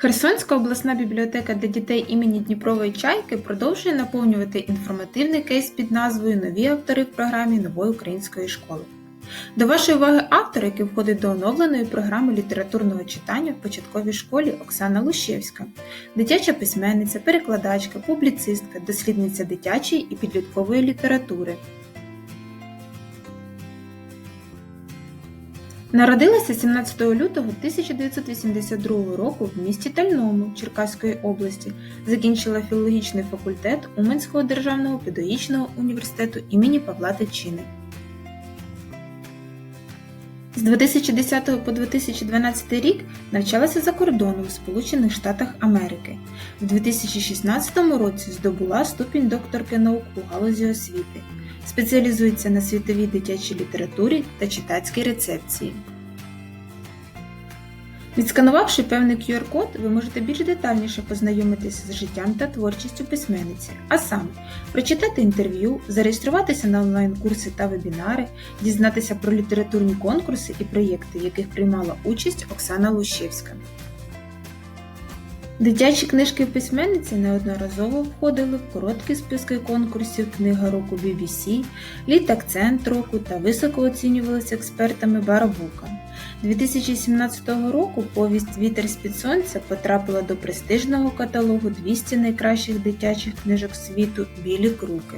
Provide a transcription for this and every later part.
Херсонська обласна бібліотека для дітей імені Дніпрової Чайки продовжує наповнювати інформативний кейс під назвою Нові автори в програмі Нової української школи. До вашої уваги автор, який входить до оновленої програми літературного читання в початковій школі Оксана Лущевська, дитяча письменниця, перекладачка, публіцистка, дослідниця дитячої і підліткової літератури. Народилася 17 лютого 1982 року в місті Тальному Черкаської області. Закінчила філологічний факультет Уманського державного педагогічного університету імені Павла Тичини. З 2010 по 2012 рік навчалася за кордоном в Сполучених Штатах Америки. В 2016 році здобула ступінь докторки наук у галузі освіти. Спеціалізується на світовій дитячій літературі та читацькій рецепції. Відсканувавши певний QR-код, ви можете більш детальніше познайомитися з життям та творчістю письменниці, а саме прочитати інтерв'ю, зареєструватися на онлайн-курси та вебінари, дізнатися про літературні конкурси і проєкти, в яких приймала участь Оксана Лущевська. Дитячі книжки письменниці неодноразово входили в короткі списки конкурсів Книга року BBC, Літакцент року та високо оцінювалися експертами Барабука. 2017 року повість Вітер з-під сонця потрапила до престижного каталогу 200 найкращих дитячих книжок світу Білі круки.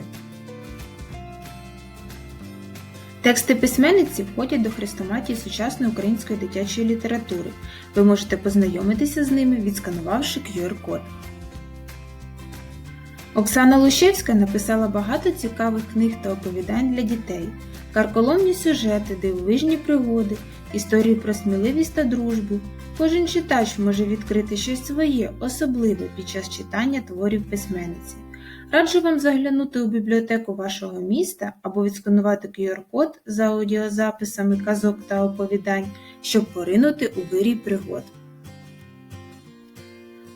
Тексти письменниці входять до хрестоматії сучасної української дитячої літератури. Ви можете познайомитися з ними, відсканувавши QR-код. Оксана Лущевська написала багато цікавих книг та оповідань для дітей, карколомні сюжети, дивовижні пригоди, історії про сміливість та дружбу. Кожен читач може відкрити щось своє, особливе під час читання творів письменниці. Раджу вам заглянути у бібліотеку вашого міста або відсканувати QR-код за аудіозаписами казок та оповідань, щоб поринути у вирій пригод.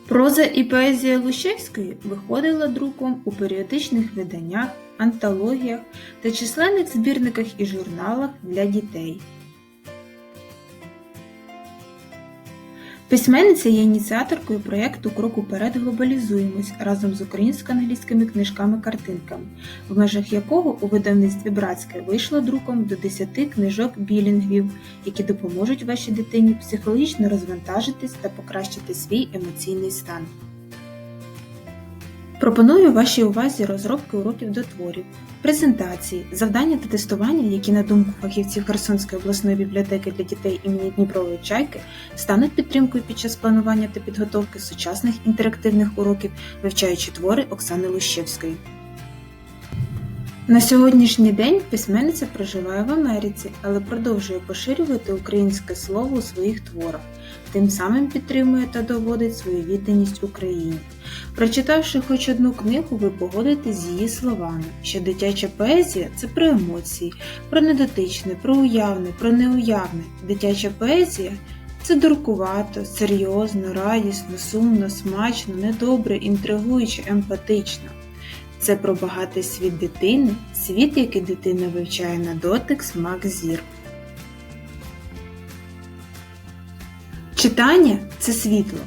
Проза і поезія Лущевської виходила друком у періодичних виданнях, антологіях та численних збірниках і журналах для дітей. Письменниця є ініціаторкою проєкту Крок уперед глобалізуємось разом з українсько-англійськими книжками-картинками, в межах якого у видавництві Братське вийшло друком до 10 книжок білінгвів, які допоможуть вашій дитині психологічно розвантажитись та покращити свій емоційний стан. Пропоную вашій увазі розробки уроків до творів, презентації, завдання та тестування, які, на думку фахівців Херсонської обласної бібліотеки для дітей імені Дніпрової Чайки, стануть підтримкою під час планування та підготовки сучасних інтерактивних уроків, вивчаючи твори Оксани Лущевської. На сьогоднішній день письменниця проживає в Америці, але продовжує поширювати українське слово у своїх творах, тим самим підтримує та доводить свою відданість Україні. Прочитавши хоч одну книгу, ви погодитесь з її словами, що дитяча поезія це про емоції, про недотичне, про уявне, про неуявне. Дитяча поезія це дуркувато, серйозно, радісно, сумно, смачно, недобре, інтригуюче, емпатично. Це про багатий світ дитини, світ, який дитина вивчає на дотик, смак зір. Читання це світло,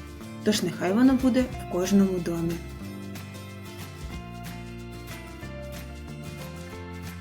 тож нехай воно буде в кожному домі.